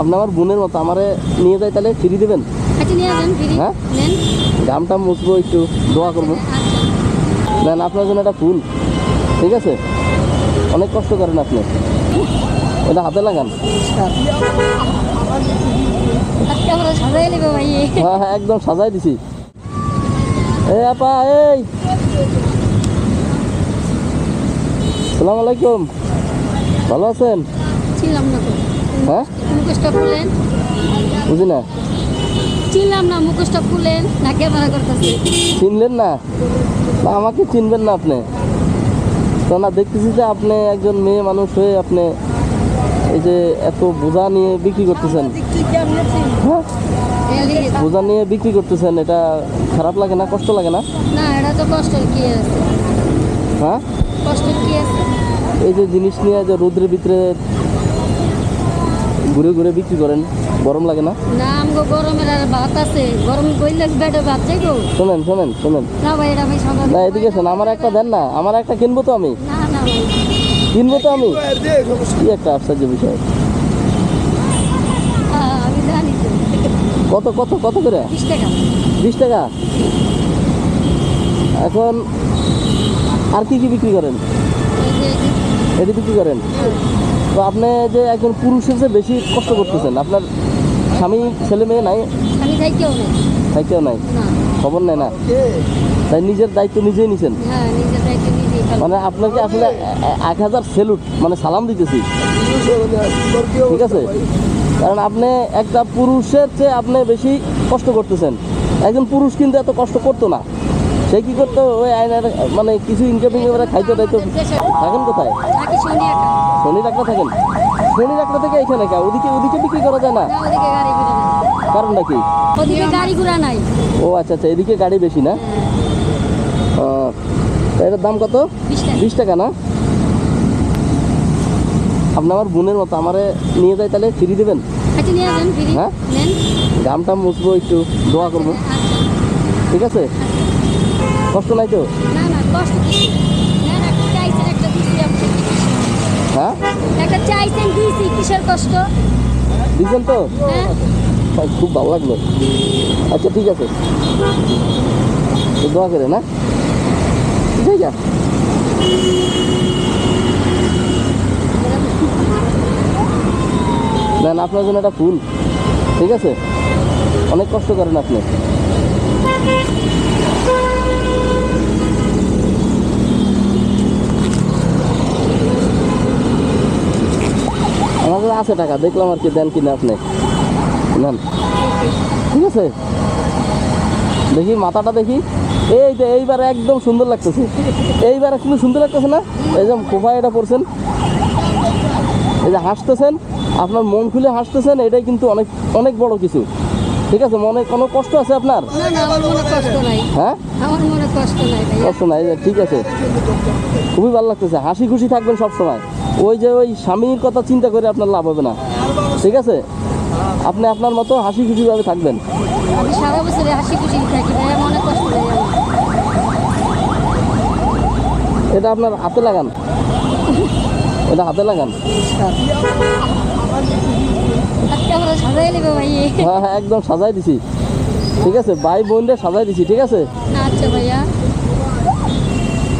আপনি আমার বোনের মতো আমারে নিয়ে যাই তাহলে ফ্রি দেবেন? আচ্ছা হ্যাঁ? ঘামটা মুছবো একটু দোয়া করব। দেন আপনার জন্য একটা ফুল ঠিক আছে? অনেক কষ্ট করেন আপনি। এটা হাতে লাগান। হ্যাঁ হ্যাঁ একদম সাজাই দিছি। এই আপা এই। সালাম আলাইকুম। ভালো আছেন? ছিলাম না হ্যাঁ? মুখোশটা খুলেন বুঝি না ছিলাম না মুখোশটা খুলেন না ক্যামেরা করতেছে। চিনলেন না? আমাকে চিনবেন না আপনি। তো না দেখতেছি যে আপনি একজন মেয়ে মানুষ হয়ে আপনি এই যে এত বোঝা নিয়ে বিক্রি করতেছেন। হ্যাঁ? বোঝা নিয়ে বিক্রি করতেছেন এটা খারাপ লাগে না কষ্ট লাগে না? না এটা তো কষ্টের কি আছে? হ্যাঁ? কষ্টের কি আছে? এই যে জিনিস নিয়ে যে রোদ্রের ভিতরে ঘুরে ঘুরে বিক্রি করেন? গরম লাগে না? না আমগো গরমের আর ভাত আছে। গরম কইলে বেডে ভাত যাই গো শোনেন শোনেন শোনেন। না ভাই এটা সকাল না এদিকে শোন আমার একটা দেন না আমার একটা কিনবো তো আমি। না না ভাই। কিনবো তো আমি। কি একটা আশ্চর্য বিষয়। হ্যাঁ, আমি জানি কত কত কত করে? বিশ টাকা। বিশ টাকা? এখন আর কি কি বিক্রি করেন? এটি বিক্রি করেন? তো আপনি যে একজন পুরুষের চেয়ে বেশি কষ্ট করতেছেন আপনার স্বামী ছেলে মেয়ে নাই? থাকতেও নাই। খবর নেয় না? তাই নিজের দায়িত্ব নিজেই নিছেন? হ্যাঁ মানে আপনাকে আসলে এক হাজার সেলুট মানে সালাম দিতেছি? ঠিক আছে? কারণ আপনি একটা পুরুষের চেয়ে আপনি বেশি কষ্ট করতেছেন। একজন পুরুষ কিন্তু এত কষ্ট করতো না। সে কি করতো? ওই আয়নার মানে কিছু ইনকাম করে খাইতে দাইতো থাকেন কোথায়? শনি ডাক্তার থাকেন? শনি ডাক্তার থেকে এখানে কা ওদিকে ওদিকে বিক্রি করা যায় না? কারণটা কি? ও আচ্ছা আচ্ছা এদিকে গাড়ি বেশি না? এটার দাম কত? বিশ টাকা। না? আপনি আমার বোনের মতো আমারে নিয়ে যাই তাহলে ফ্রি দেবেন? আচ্ছা হ্যাঁ? ঘামটা মুছবো একটু দোয়া করব। আচ্ছা। ঠিক আছে? কষ্ট নাই তো? না না কষ্ট কিছু নেন একটা চাইছেন একটা দিছি হ্যাঁ? একটা চাইছেন দিছি কিসের কষ্ট? দিচ্ছেন তো? হ্যাঁ। খুব ভালো লাগল। আচ্ছা ঠিক আছে। দোয়া করে না ঠিক আছে নেন আপনার জন্য একটা ফুল। ঠিক আছে? অনেক কষ্ট করেন আপনি। আছে টাকা দেখলাম আর কি দেন কিনা আপনি। নেন। ঠিক আছে? দেখি মাথাটা দেখি। এই যে এইবার একদম সুন্দর লাগতেছে। এইবার একটু সুন্দর লাগতেছে না? এই যে কোফা এটা পড়ছেন এই যে হাসতেছেন। আপনার মন খুলে হাসতেছেন এটাই কিন্তু অনেক অনেক বড় কিছু। ঠিক আছে? মনে কোনো কষ্ট আছে আপনার? হ্যাঁ? আমার মনে কষ্ট নাই ভাইয়া কষ্ট নাই এই যে ঠিক আছে। খুবই ভালো লাগতেছে হাসি খুশি থাকবেন সব সময় ওই যে ওই স্বামীর কথা চিন্তা করে আপনার লাভ হবে না। ঠিক আছে? আপনি আপনার মতো হাসি খুশিভাবে থাকবেন। সারা বছরে হাসি খুশি থাকি মনে কষ্ট এটা আপনার হাতে লাগান। এটা হাতে লাগান। হ্যাঁ হ্যাঁ একদম সাজাই দিছি। ঠিক আছে? ভাই বোনদের সাজাই দিছি ঠিক আছে? আচ্ছা ভাইয়া।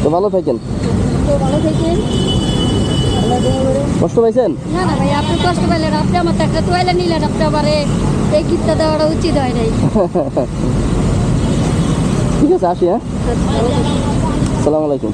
তো ভালো থাকেন। তো ভালো থাকেন। কষ্ট পাইছেন? না না ভাই আপনি কষ্ট পাইলেন আপনি আমার একটা নিলেন আপনি এই দেওয়াটা উচিত হয় নাই। ঠিক আছে আসি হ্যাঁ? ভালো আলাইকুম।